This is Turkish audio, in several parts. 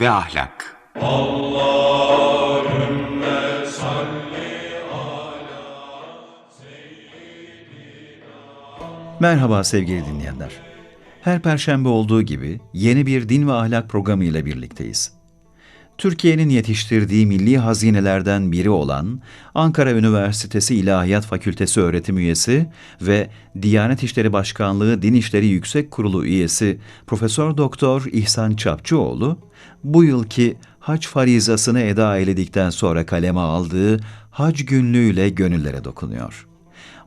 Ve Ahlak Merhaba sevgili dinleyenler. Her perşembe olduğu gibi yeni bir din ve ahlak programı ile birlikteyiz. Türkiye'nin yetiştirdiği milli hazinelerden biri olan Ankara Üniversitesi İlahiyat Fakültesi öğretim üyesi ve Diyanet İşleri Başkanlığı Din İşleri Yüksek Kurulu üyesi Profesör Doktor İhsan Çapçıoğlu bu yılki hac farizasını eda eyledikten sonra kaleme aldığı hac günlüğüyle gönüllere dokunuyor.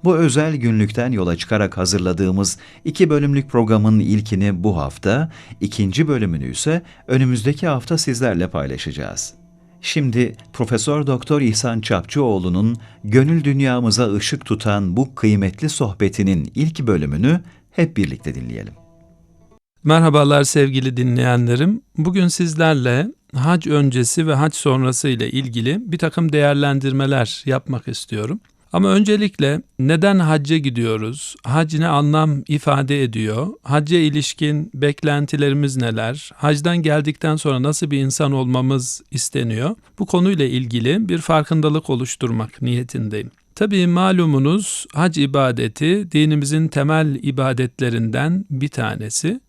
Bu özel günlükten yola çıkarak hazırladığımız iki bölümlük programın ilkini bu hafta, ikinci bölümünü ise önümüzdeki hafta sizlerle paylaşacağız. Şimdi Profesör Doktor İhsan Çapçıoğlu'nun gönül dünyamıza ışık tutan bu kıymetli sohbetinin ilk bölümünü hep birlikte dinleyelim. Merhabalar sevgili dinleyenlerim. Bugün sizlerle hac öncesi ve hac sonrası ile ilgili bir takım değerlendirmeler yapmak istiyorum. Ama öncelikle neden hacca gidiyoruz? Hac ne anlam ifade ediyor? Hacca ilişkin beklentilerimiz neler? Hacdan geldikten sonra nasıl bir insan olmamız isteniyor? Bu konuyla ilgili bir farkındalık oluşturmak niyetindeyim. Tabii malumunuz hac ibadeti dinimizin temel ibadetlerinden bir tanesi.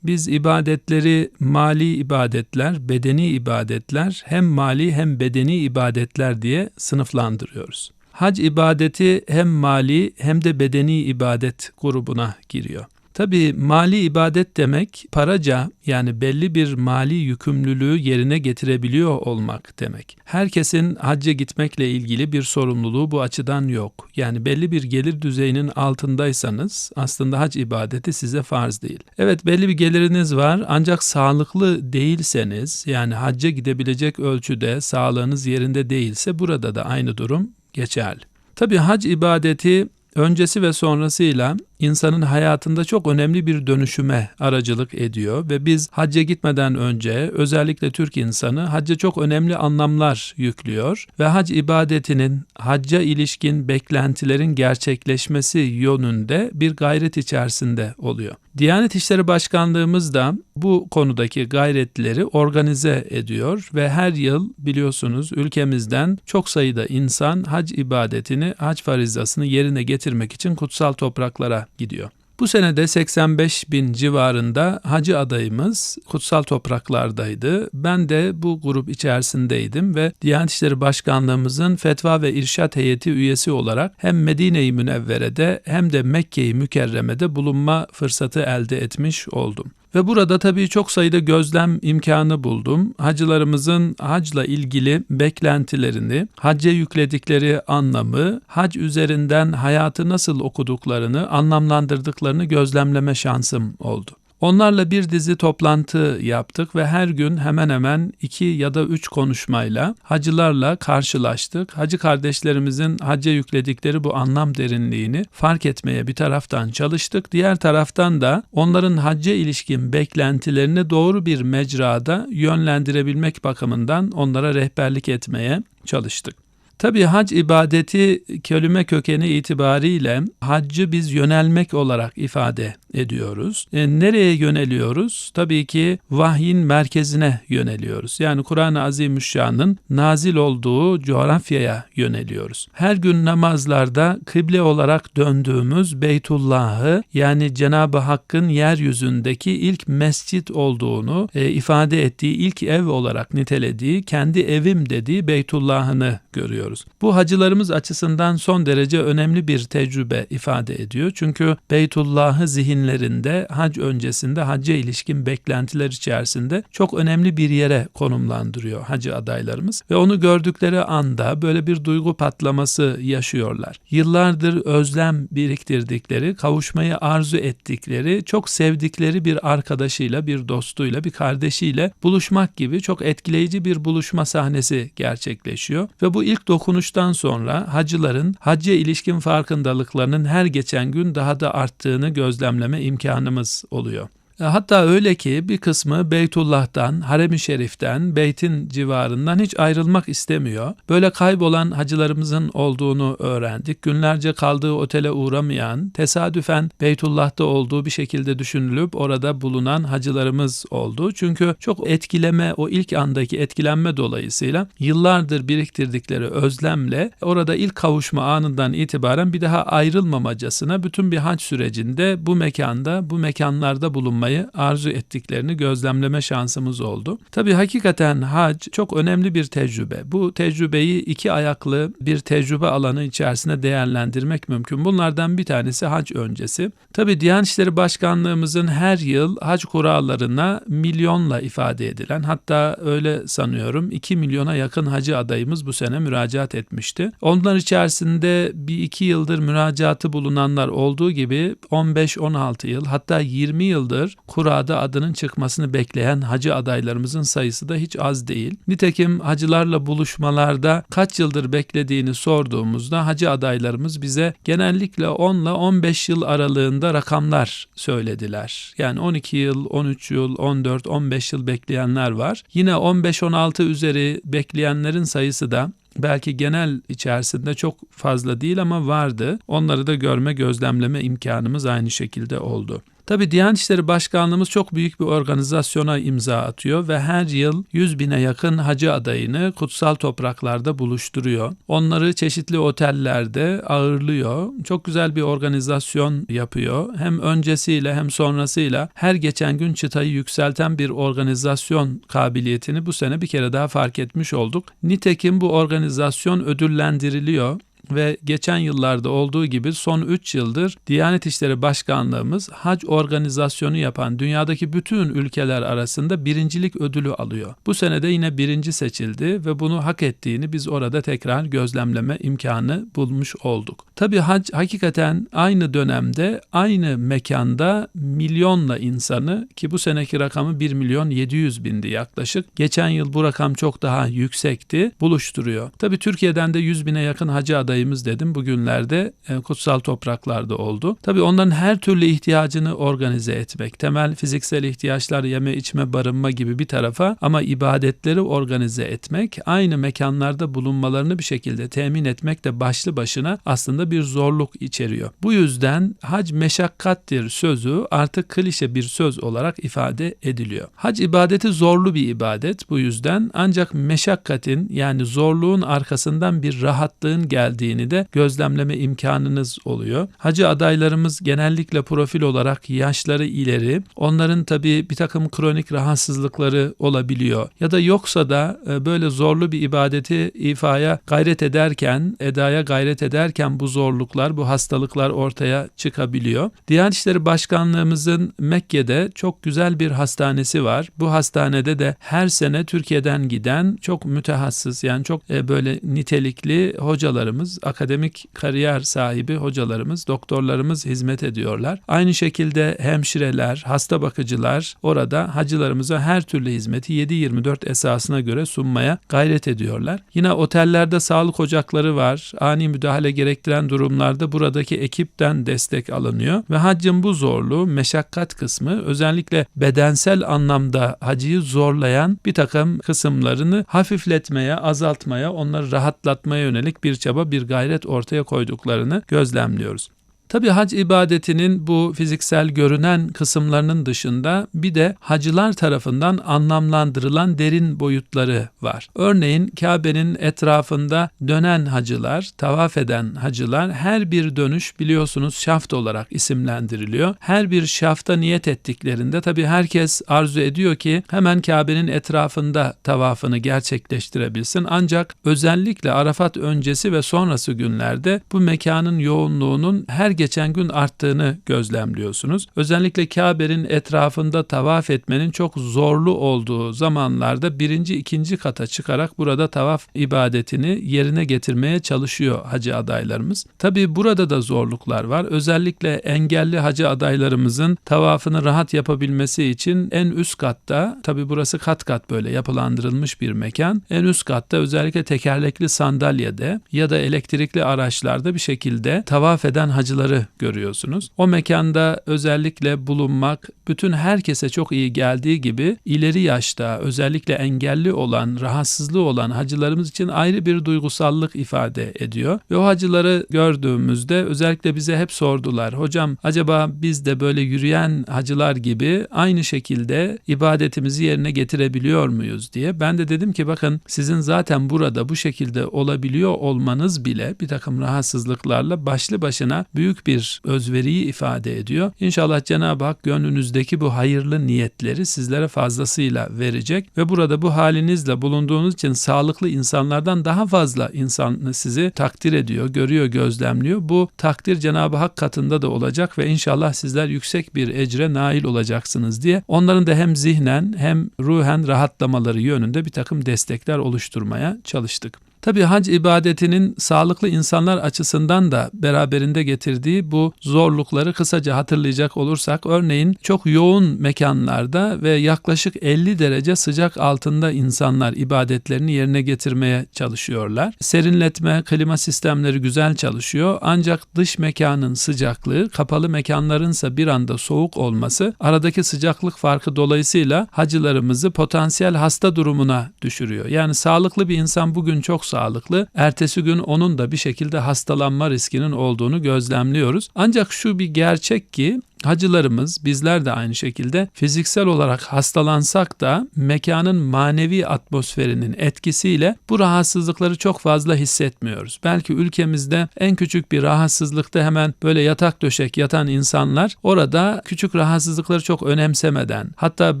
Biz ibadetleri mali ibadetler, bedeni ibadetler, hem mali hem bedeni ibadetler diye sınıflandırıyoruz. Hac ibadeti hem mali hem de bedeni ibadet grubuna giriyor. Tabi mali ibadet demek paraca yani belli bir mali yükümlülüğü yerine getirebiliyor olmak demek. Herkesin hacca gitmekle ilgili bir sorumluluğu bu açıdan yok. Yani belli bir gelir düzeyinin altındaysanız aslında hac ibadeti size farz değil. Evet belli bir geliriniz var ancak sağlıklı değilseniz yani hacca gidebilecek ölçüde sağlığınız yerinde değilse burada da aynı durum geçerli. Tabi hac ibadeti öncesi ve sonrasıyla insanın hayatında çok önemli bir dönüşüme aracılık ediyor ve biz hacca gitmeden önce özellikle Türk insanı hacca çok önemli anlamlar yüklüyor ve hac ibadetinin hacca ilişkin beklentilerin gerçekleşmesi yönünde bir gayret içerisinde oluyor. Diyanet İşleri Başkanlığımız da bu konudaki gayretleri organize ediyor ve her yıl biliyorsunuz ülkemizden çok sayıda insan hac ibadetini, hac farizasını yerine getirmek için kutsal topraklara gidiyor. Bu senede 85 bin civarında hacı adayımız kutsal topraklardaydı. Ben de bu grup içerisindeydim ve Diyanet İşleri Başkanlığımızın Fetva ve İrşat Heyeti üyesi olarak hem Medine-i Münevvere'de hem de Mekke-i Mükerreme'de bulunma fırsatı elde etmiş oldum. Ve burada tabii çok sayıda gözlem imkanı buldum. Hacılarımızın hacla ilgili beklentilerini, hacca yükledikleri anlamı, hac üzerinden hayatı nasıl okuduklarını, anlamlandırdıklarını gözlemleme şansım oldu. Onlarla bir dizi toplantı yaptık ve her gün hemen hemen iki ya da üç konuşmayla hacılarla karşılaştık. Hacı kardeşlerimizin hacca yükledikleri bu anlam derinliğini fark etmeye bir taraftan çalıştık. Diğer taraftan da onların hacca ilişkin beklentilerini doğru bir mecrada yönlendirebilmek bakımından onlara rehberlik etmeye çalıştık. Tabi hac ibadeti kelime kökeni itibariyle haccı biz yönelmek olarak ifade ediyoruz. E, nereye yöneliyoruz? Tabii ki vahyin merkezine yöneliyoruz. Yani Kur'an-ı Azimüşşan'ın nazil olduğu coğrafyaya yöneliyoruz. Her gün namazlarda kıble olarak döndüğümüz Beytullah'ı yani Cenab-ı Hakk'ın yeryüzündeki ilk mescit olduğunu e, ifade ettiği ilk ev olarak nitelediği kendi evim dediği Beytullah'ını görüyoruz. Bu hacılarımız açısından son derece önemli bir tecrübe ifade ediyor. Çünkü Beytullah'ı zihin zihinlerinde hac öncesinde hacca ilişkin beklentiler içerisinde çok önemli bir yere konumlandırıyor hacı adaylarımız ve onu gördükleri anda böyle bir duygu patlaması yaşıyorlar. Yıllardır özlem biriktirdikleri, kavuşmayı arzu ettikleri, çok sevdikleri bir arkadaşıyla, bir dostuyla, bir kardeşiyle buluşmak gibi çok etkileyici bir buluşma sahnesi gerçekleşiyor ve bu ilk dokunuştan sonra hacıların hacca ilişkin farkındalıklarının her geçen gün daha da arttığını gözlemlemek izleme imkanımız oluyor. E, Hatta öyle ki bir kısmı Beytullah'tan, Harem-i Şerif'ten, Beyt'in civarından hiç ayrılmak istemiyor. Böyle kaybolan hacılarımızın olduğunu öğrendik. Günlerce kaldığı otele uğramayan, tesadüfen Beytullah'ta olduğu bir şekilde düşünülüp orada bulunan hacılarımız oldu. Çünkü çok etkileme, o ilk andaki etkilenme dolayısıyla yıllardır biriktirdikleri özlemle orada ilk kavuşma anından itibaren bir daha ayrılmamacasına bütün bir hac sürecinde bu mekanda, bu mekanlarda bulunmayı arzu ettiklerini gözlemleme şansımız oldu. Tabii hakikaten hac çok önemli bir tecrübe. Bu tecrübeyi iki ayaklı bir tecrübe alanı içerisinde değerlendirmek mümkün. Bunlardan bir tanesi hac öncesi. Tabii Diyanet İşleri Başkanlığımızın her yıl hac kurallarına milyonla ifade edilen hatta öyle sanıyorum 2 milyona yakın hacı adayımız bu sene müracaat etmişti. Onlar içerisinde bir iki yıldır müracaatı bulunanlar olduğu gibi 15-16 yıl hatta 20 yıldır kurada adının çıkmasını bekleyen hacı adaylarımızın sayısı da hiç az değil. Nitekim hacılarla buluşmalarda kaç yıldır beklediğini sorduğumuzda hacı adaylarımız bize genellikle 10 ile 15 yıl aralığında rakamlar söylediler. Yani 12 yıl, 13 yıl, 14, 15 yıl bekleyenler var. Yine 15-16 üzeri bekleyenlerin sayısı da belki genel içerisinde çok fazla değil ama vardı. Onları da görme, gözlemleme imkanımız aynı şekilde oldu. Tabi Diyanet İşleri Başkanlığımız çok büyük bir organizasyona imza atıyor ve her yıl 100 bine yakın hacı adayını kutsal topraklarda buluşturuyor. Onları çeşitli otellerde ağırlıyor. Çok güzel bir organizasyon yapıyor. Hem öncesiyle hem sonrasıyla her geçen gün çıtayı yükselten bir organizasyon kabiliyetini bu sene bir kere daha fark etmiş olduk. Nitekim bu organizasyon ödüllendiriliyor ve geçen yıllarda olduğu gibi son 3 yıldır Diyanet İşleri Başkanlığımız hac organizasyonu yapan dünyadaki bütün ülkeler arasında birincilik ödülü alıyor. Bu senede yine birinci seçildi ve bunu hak ettiğini biz orada tekrar gözlemleme imkanı bulmuş olduk. Tabi hac hakikaten aynı dönemde aynı mekanda milyonla insanı ki bu seneki rakamı 1 milyon 700 bindi yaklaşık. Geçen yıl bu rakam çok daha yüksekti buluşturuyor. Tabi Türkiye'den de 100 bine yakın hacı adayımız dedim bugünlerde e, kutsal topraklarda oldu. Tabii onların her türlü ihtiyacını organize etmek, temel fiziksel ihtiyaçlar yeme içme barınma gibi bir tarafa ama ibadetleri organize etmek, aynı mekanlarda bulunmalarını bir şekilde temin etmek de başlı başına aslında bir zorluk içeriyor. Bu yüzden hac meşakkattir sözü artık klişe bir söz olarak ifade ediliyor. Hac ibadeti zorlu bir ibadet bu yüzden ancak meşakkatin yani zorluğun arkasından bir rahatlığın geldiğini de gözlemleme imkanınız oluyor. Hacı adaylarımız genellikle profil olarak yaşları ileri. Onların tabii bir takım kronik rahatsızlıkları olabiliyor. Ya da yoksa da e, böyle zorlu bir ibadeti ifaya gayret ederken, edaya gayret ederken bu zorluklar, bu hastalıklar ortaya çıkabiliyor. Diyanet İşleri Başkanlığımızın Mekke'de çok güzel bir hastanesi var. Bu hastanede de her sene Türkiye'den giden çok mütehassıs yani çok e, böyle nitelikli hocalarımız, akademik kariyer sahibi hocalarımız, doktorlarımız hizmet ediyorlar. Aynı şekilde hemşireler, hasta bakıcılar orada hacılarımıza her türlü hizmeti 7-24 esasına göre sunmaya gayret ediyorlar. Yine otellerde sağlık ocakları var. Ani müdahale gerektiren durumlarda buradaki ekipten destek alınıyor ve haccın bu zorluğu, meşakkat kısmı özellikle bedensel anlamda hacıyı zorlayan bir takım kısımlarını hafifletmeye, azaltmaya, onları rahatlatmaya yönelik bir çaba, bir gayret ortaya koyduklarını gözlemliyoruz. Tabi hac ibadetinin bu fiziksel görünen kısımlarının dışında bir de hacılar tarafından anlamlandırılan derin boyutları var. Örneğin Kabe'nin etrafında dönen hacılar, tavaf eden hacılar her bir dönüş biliyorsunuz şaft olarak isimlendiriliyor. Her bir şafta niyet ettiklerinde tabi herkes arzu ediyor ki hemen Kabe'nin etrafında tavafını gerçekleştirebilsin. Ancak özellikle Arafat öncesi ve sonrası günlerde bu mekanın yoğunluğunun her geçen gün arttığını gözlemliyorsunuz. Özellikle Kabe'nin etrafında tavaf etmenin çok zorlu olduğu zamanlarda birinci, ikinci kata çıkarak burada tavaf ibadetini yerine getirmeye çalışıyor hacı adaylarımız. Tabi burada da zorluklar var. Özellikle engelli hacı adaylarımızın tavafını rahat yapabilmesi için en üst katta, tabi burası kat kat böyle yapılandırılmış bir mekan. En üst katta özellikle tekerlekli sandalyede ya da elektrikli araçlarda bir şekilde tavaf eden hacıları mekanları görüyorsunuz. O mekanda özellikle bulunmak bütün herkese çok iyi geldiği gibi ileri yaşta özellikle engelli olan, rahatsızlığı olan hacılarımız için ayrı bir duygusallık ifade ediyor. Ve o hacıları gördüğümüzde özellikle bize hep sordular. Hocam acaba biz de böyle yürüyen hacılar gibi aynı şekilde ibadetimizi yerine getirebiliyor muyuz diye. Ben de dedim ki bakın sizin zaten burada bu şekilde olabiliyor olmanız bile bir takım rahatsızlıklarla başlı başına büyük bir özveriyi ifade ediyor. İnşallah Cenab-ı Hak gönlünüzdeki bu hayırlı niyetleri sizlere fazlasıyla verecek ve burada bu halinizle bulunduğunuz için sağlıklı insanlardan daha fazla insan sizi takdir ediyor, görüyor, gözlemliyor. Bu takdir Cenab-ı Hak katında da olacak ve inşallah sizler yüksek bir ecre nail olacaksınız diye onların da hem zihnen hem ruhen rahatlamaları yönünde bir takım destekler oluşturmaya çalıştık. Tabi hac ibadetinin sağlıklı insanlar açısından da beraberinde getirdiği bu zorlukları kısaca hatırlayacak olursak örneğin çok yoğun mekanlarda ve yaklaşık 50 derece sıcak altında insanlar ibadetlerini yerine getirmeye çalışıyorlar. Serinletme, klima sistemleri güzel çalışıyor ancak dış mekanın sıcaklığı kapalı mekanlarınsa bir anda soğuk olması aradaki sıcaklık farkı dolayısıyla hacılarımızı potansiyel hasta durumuna düşürüyor. Yani sağlıklı bir insan bugün çok sağlıklı. Ertesi gün onun da bir şekilde hastalanma riskinin olduğunu gözlemliyoruz. Ancak şu bir gerçek ki Hacılarımız bizler de aynı şekilde fiziksel olarak hastalansak da mekanın manevi atmosferinin etkisiyle bu rahatsızlıkları çok fazla hissetmiyoruz. Belki ülkemizde en küçük bir rahatsızlıkta hemen böyle yatak döşek yatan insanlar orada küçük rahatsızlıkları çok önemsemeden hatta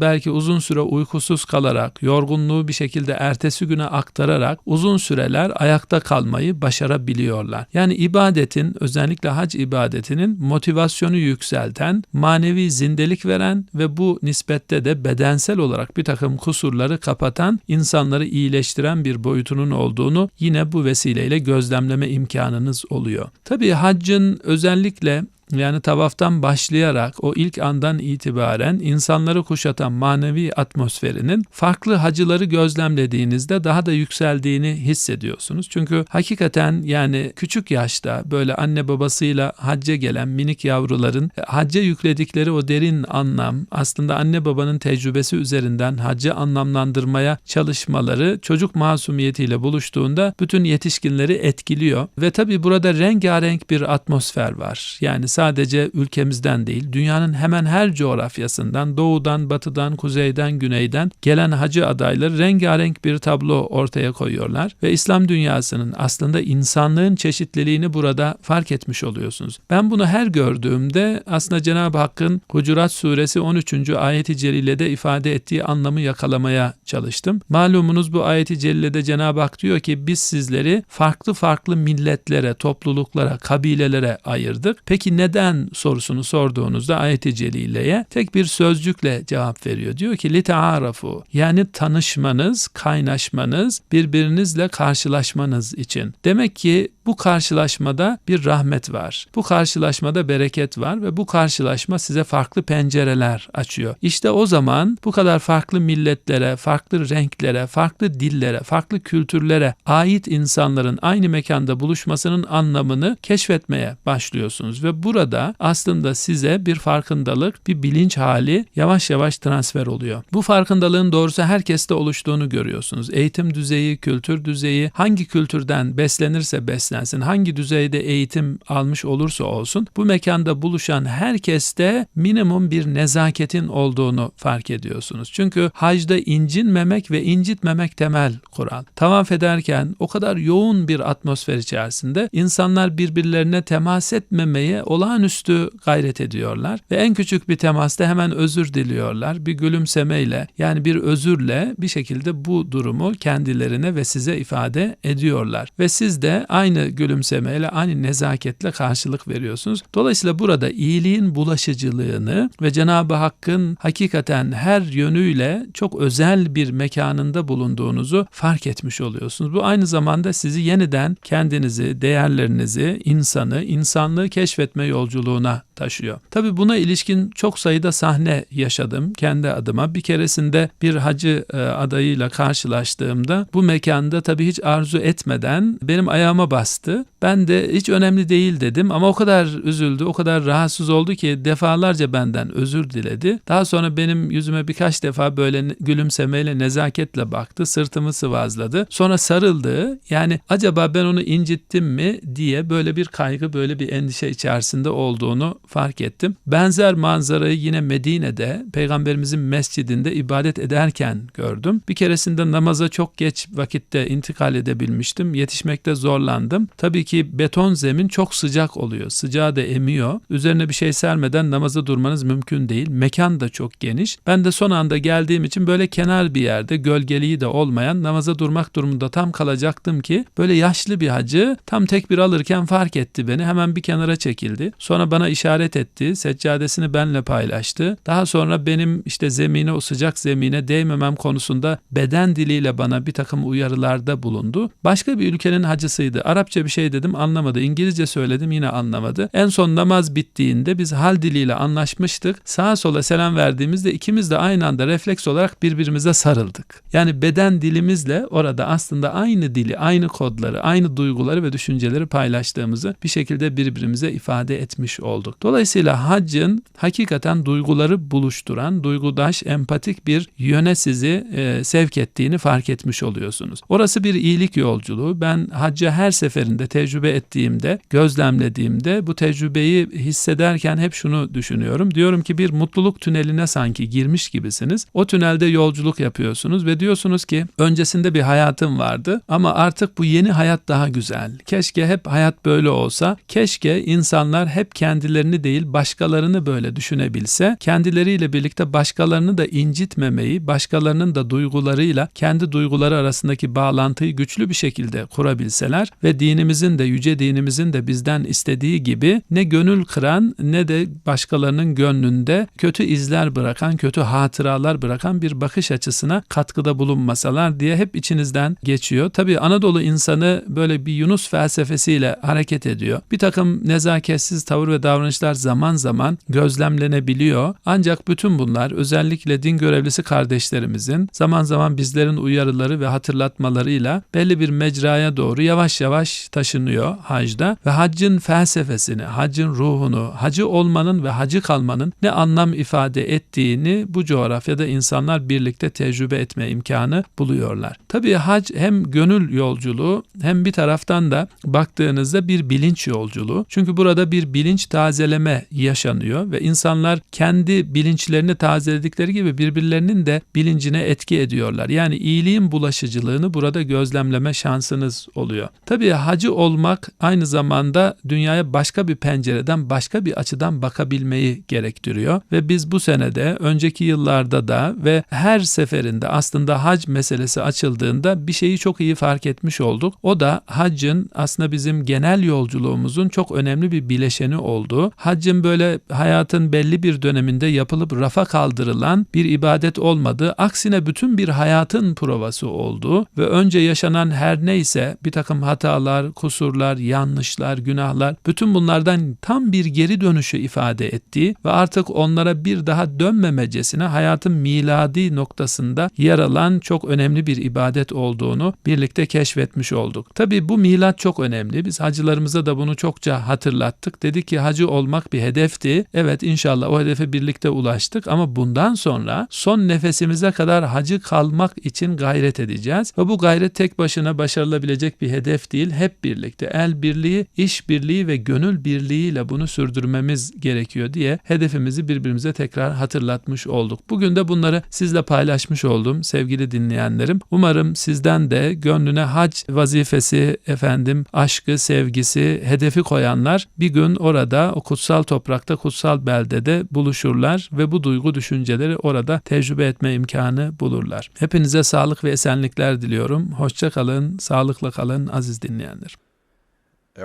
belki uzun süre uykusuz kalarak yorgunluğu bir şekilde ertesi güne aktararak uzun süreler ayakta kalmayı başarabiliyorlar. Yani ibadetin özellikle hac ibadetinin motivasyonu yükselten veren, manevi zindelik veren ve bu nispette de bedensel olarak bir takım kusurları kapatan, insanları iyileştiren bir boyutunun olduğunu yine bu vesileyle gözlemleme imkanınız oluyor. Tabii haccın özellikle yani tavaftan başlayarak o ilk andan itibaren insanları kuşatan manevi atmosferinin farklı hacıları gözlemlediğinizde daha da yükseldiğini hissediyorsunuz. Çünkü hakikaten yani küçük yaşta böyle anne babasıyla hacca gelen minik yavruların e, hacca yükledikleri o derin anlam aslında anne babanın tecrübesi üzerinden hacca anlamlandırmaya çalışmaları çocuk masumiyetiyle buluştuğunda bütün yetişkinleri etkiliyor ve tabi burada rengarenk bir atmosfer var. Yani sadece ülkemizden değil, dünyanın hemen her coğrafyasından, doğudan, batıdan, kuzeyden, güneyden gelen hacı adayları rengarenk bir tablo ortaya koyuyorlar ve İslam dünyasının aslında insanlığın çeşitliliğini burada fark etmiş oluyorsunuz. Ben bunu her gördüğümde aslında Cenab-ı Hakk'ın Hucurat suresi 13. ayeti celilede ifade ettiği anlamı yakalamaya çalıştım. Malumunuz bu ayeti celilede Cenab-ı Hak diyor ki biz sizleri farklı farklı milletlere, topluluklara, kabilelere ayırdık. Peki ne neden sorusunu sorduğunuzda ayet-i celileye tek bir sözcükle cevap veriyor. Diyor ki litaarafu yani tanışmanız, kaynaşmanız, birbirinizle karşılaşmanız için. Demek ki bu karşılaşmada bir rahmet var. Bu karşılaşmada bereket var ve bu karşılaşma size farklı pencereler açıyor. İşte o zaman bu kadar farklı milletlere, farklı renklere, farklı dillere, farklı kültürlere ait insanların aynı mekanda buluşmasının anlamını keşfetmeye başlıyorsunuz ve burada aslında size bir farkındalık, bir bilinç hali yavaş yavaş transfer oluyor. Bu farkındalığın doğrusu herkeste oluştuğunu görüyorsunuz. Eğitim düzeyi, kültür düzeyi, hangi kültürden beslenirse beslen beslensin, hangi düzeyde eğitim almış olursa olsun bu mekanda buluşan herkeste minimum bir nezaketin olduğunu fark ediyorsunuz. Çünkü hacda incinmemek ve incitmemek temel kural. Tavaf ederken o kadar yoğun bir atmosfer içerisinde insanlar birbirlerine temas etmemeye olağanüstü gayret ediyorlar ve en küçük bir temasta hemen özür diliyorlar. Bir gülümsemeyle yani bir özürle bir şekilde bu durumu kendilerine ve size ifade ediyorlar. Ve siz de aynı gülümsemeyle, aynı nezaketle karşılık veriyorsunuz. Dolayısıyla burada iyiliğin bulaşıcılığını ve Cenab-ı Hakk'ın hakikaten her yönüyle çok özel bir mekanında bulunduğunuzu fark etmiş oluyorsunuz. Bu aynı zamanda sizi yeniden kendinizi, değerlerinizi, insanı, insanlığı keşfetme yolculuğuna taşıyor. Tabii buna ilişkin çok sayıda sahne yaşadım kendi adıma. Bir keresinde bir hacı e, adayıyla karşılaştığımda bu mekanda tabii hiç arzu etmeden benim ayağıma bastı. Ben de hiç önemli değil dedim ama o kadar üzüldü, o kadar rahatsız oldu ki defalarca benden özür diledi. Daha sonra benim yüzüme birkaç defa böyle gülümsemeyle, nezaketle baktı, sırtımı sıvazladı. Sonra sarıldı. Yani acaba ben onu incittim mi diye böyle bir kaygı, böyle bir endişe içerisinde olduğunu fark ettim. Benzer manzarayı yine Medine'de Peygamberimizin mescidinde ibadet ederken gördüm. Bir keresinde namaza çok geç vakitte intikal edebilmiştim. Yetişmekte zorlandım. Tabii ki beton zemin çok sıcak oluyor. Sıcağı da emiyor. Üzerine bir şey sermeden namaza durmanız mümkün değil. Mekan da çok geniş. Ben de son anda geldiğim için böyle kenar bir yerde gölgeliği de olmayan namaza durmak durumunda tam kalacaktım ki böyle yaşlı bir hacı tam tekbir alırken fark etti beni. Hemen bir kenara çekildi. Sonra bana işaret etti. Seccadesini benle paylaştı. Daha sonra benim işte zemine o sıcak zemine değmemem konusunda beden diliyle bana bir takım uyarılarda bulundu. Başka bir ülkenin hacısıydı. Arapça bir şey dedim anlamadı. İngilizce söyledim yine anlamadı. En son namaz bittiğinde biz hal diliyle anlaşmıştık. Sağa sola selam verdiğimizde ikimiz de aynı anda refleks olarak birbirimize sarıldık. Yani beden dilimizle orada aslında aynı dili, aynı kodları, aynı duyguları ve düşünceleri paylaştığımızı bir şekilde birbirimize ifade etmiş olduk. Dolayısıyla haccın hakikaten duyguları buluşturan, duygudaş, empatik bir yöne sizi e, sevk ettiğini fark etmiş oluyorsunuz. Orası bir iyilik yolculuğu. Ben hacca her seferinde tecrübe ettiğimde, gözlemlediğimde bu tecrübeyi hissederken hep şunu düşünüyorum. Diyorum ki bir mutluluk tüneline sanki girmiş gibisiniz. O tünelde yolculuk yapıyorsunuz ve diyorsunuz ki öncesinde bir hayatım vardı ama artık bu yeni hayat daha güzel. Keşke hep hayat böyle olsa. Keşke insanlar hep kendilerini değil başkalarını böyle düşünebilse. Kendileriyle birlikte başkalarını da incitmemeyi, başkalarının da duygularıyla kendi duyguları arasındaki bağlantıyı güçlü bir şekilde kurabilseler ve dinimizin de yüce dinimizin de bizden istediği gibi ne gönül kıran ne de başkalarının gönlünde kötü izler bırakan, kötü hatıralar bırakan bir bakış açısına katkıda bulunmasalar diye hep içinizden geçiyor. Tabii Anadolu insanı böyle bir Yunus felsefesiyle hareket ediyor. Bir takım nezaketsiz tavır ve davranışlar zaman zaman gözlemlenebiliyor. Ancak bütün bunlar özellikle din görevlisi kardeşlerimizin zaman zaman bizlerin uyarıları ve hatırlatmalarıyla belli bir mecraya doğru yavaş yavaş taşınıyor hacda ve haccın felsefesini, haccın ruhunu, hacı olmanın ve hacı kalmanın ne anlam ifade ettiğini bu coğrafyada insanlar birlikte tecrübe etme imkanı buluyorlar. Tabii hac hem gönül yolculuğu hem bir taraftan da baktığınızda bir bilinç yolculuğu. Çünkü burada bir bilinç tazeleme yaşanıyor ve insanlar kendi bilinçlerini tazeledikleri gibi birbirlerinin de bilincine etki ediyorlar. Yani iyiliğin bulaşıcılığını burada gözlemleme şansınız oluyor. Tabii hacı olmak aynı zamanda dünyaya başka bir pencereden, başka bir açıdan bakabilmeyi gerektiriyor ve biz bu senede, önceki yıllarda da ve her seferinde aslında hac meselesi açıldığında bir şeyi çok iyi fark etmiş olduk. O da haccın aslında bizim genel yolculuğumuzun çok önemli bir bileşeni olduğu. Haccın böyle hayatın belli bir döneminde yapılıp rafa kaldırılan bir ibadet olmadığı, aksine bütün bir hayatın provası olduğu ve önce yaşanan her neyse bir takım hatalar, kusurlar, yanlışlar, günahlar bütün bunlardan tam bir geri dönüşü ifade ettiği ve artık onlara bir daha dönmemecesine hayatın miladi noktasında yer alan çok önemli bir ibadet olduğunu birlikte keşfetmiş olduk. Tabi bu milat çok önemli. Biz hacılarımıza da bunu çokça hatırlattık. Dedik ki hacı olmak bir hedefti. Evet inşallah o hedefe birlikte ulaştık ama bundan sonra son nefesimize kadar hacı kalmak için gayret edeceğiz. Ve bu gayret tek başına başarılabilecek bir hedef değil. Hep birlikte el birliği, iş birliği ve gönül birliğiyle bunu sürdürmemiz gerekiyor diye hedefimizi birbirimize tekrar hatırlatmış olduk. Bugün de bunları sizle paylaşmış oldum sevgili dinleyenlerim. Umarım sizden de gönlüne hac vazifesi, efendim aşkı, sevgisi, hedefi koyanlar bir gün orada o kutsal toprakta, kutsal beldede buluşurlar ve bu duygu düşünceleri orada tecrübe etme imkanı bulurlar. Hepinize sağlık ve esenlikler diliyorum. Hoşça kalın, sağlıkla kalın aziz dinleyenler.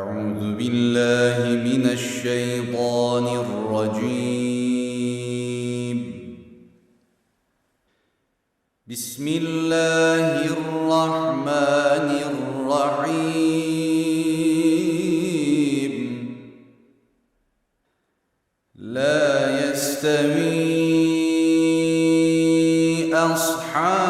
أعوذ بالله من الشيطان الرجيم بسم الله الرحمن الرحيم لا يستمي أصحاب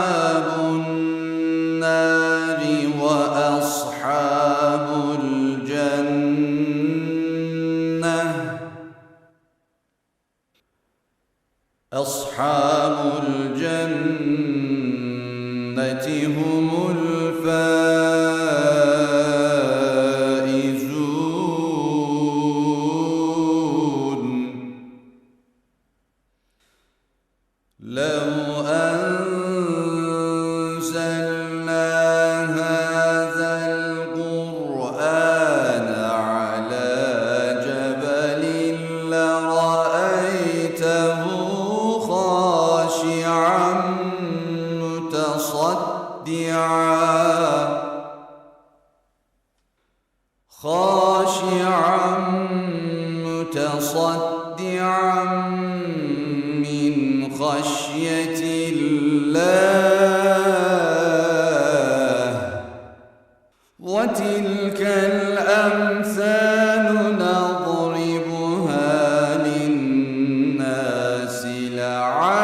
للناس لعلهم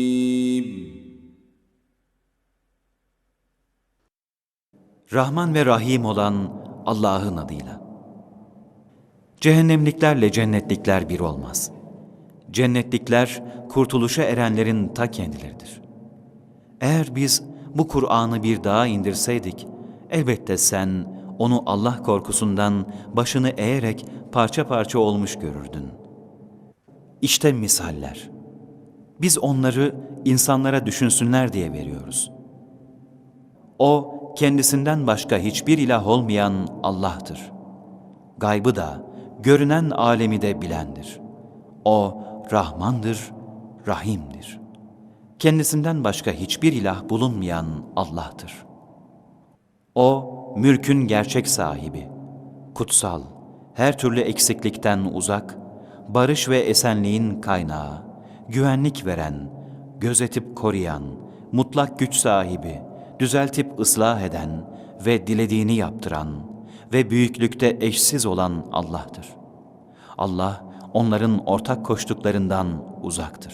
Rahman ve Rahim olan Allah'ın adıyla. Cehennemliklerle cennetlikler bir olmaz. Cennetlikler kurtuluşa erenlerin ta kendileridir. Eğer biz bu Kur'an'ı bir daha indirseydik, elbette sen onu Allah korkusundan başını eğerek parça parça olmuş görürdün. İşte misaller. Biz onları insanlara düşünsünler diye veriyoruz. O kendisinden başka hiçbir ilah olmayan Allah'tır. Gaybı da, görünen alemi de bilendir. O Rahmandır, Rahim'dir. Kendisinden başka hiçbir ilah bulunmayan Allah'tır. O mülkün gerçek sahibi, kutsal, her türlü eksiklikten uzak, barış ve esenliğin kaynağı, güvenlik veren, gözetip koruyan, mutlak güç sahibi, düzeltip ıslah eden ve dilediğini yaptıran ve büyüklükte eşsiz olan Allah'tır. Allah onların ortak koştuklarından uzaktır.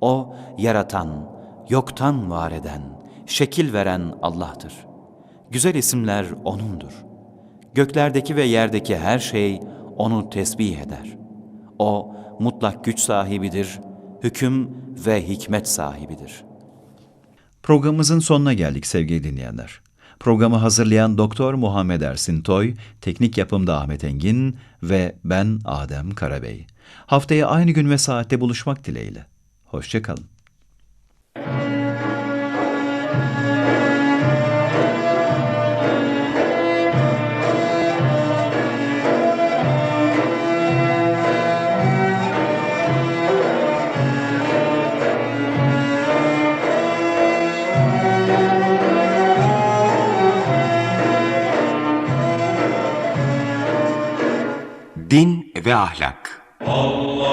O yaratan, yoktan var eden, şekil veren Allah'tır. Güzel isimler O'nundur. Göklerdeki ve yerdeki her şey O'nu tesbih eder. O mutlak güç sahibidir, hüküm ve hikmet sahibidir. Programımızın sonuna geldik sevgili dinleyenler. Programı hazırlayan Doktor Muhammed Ersin Toy, teknik yapımda Ahmet Engin ve ben Adem Karabey. Haftaya aynı gün ve saatte buluşmak dileğiyle. Hoşçakalın. Ve ahlak. Salli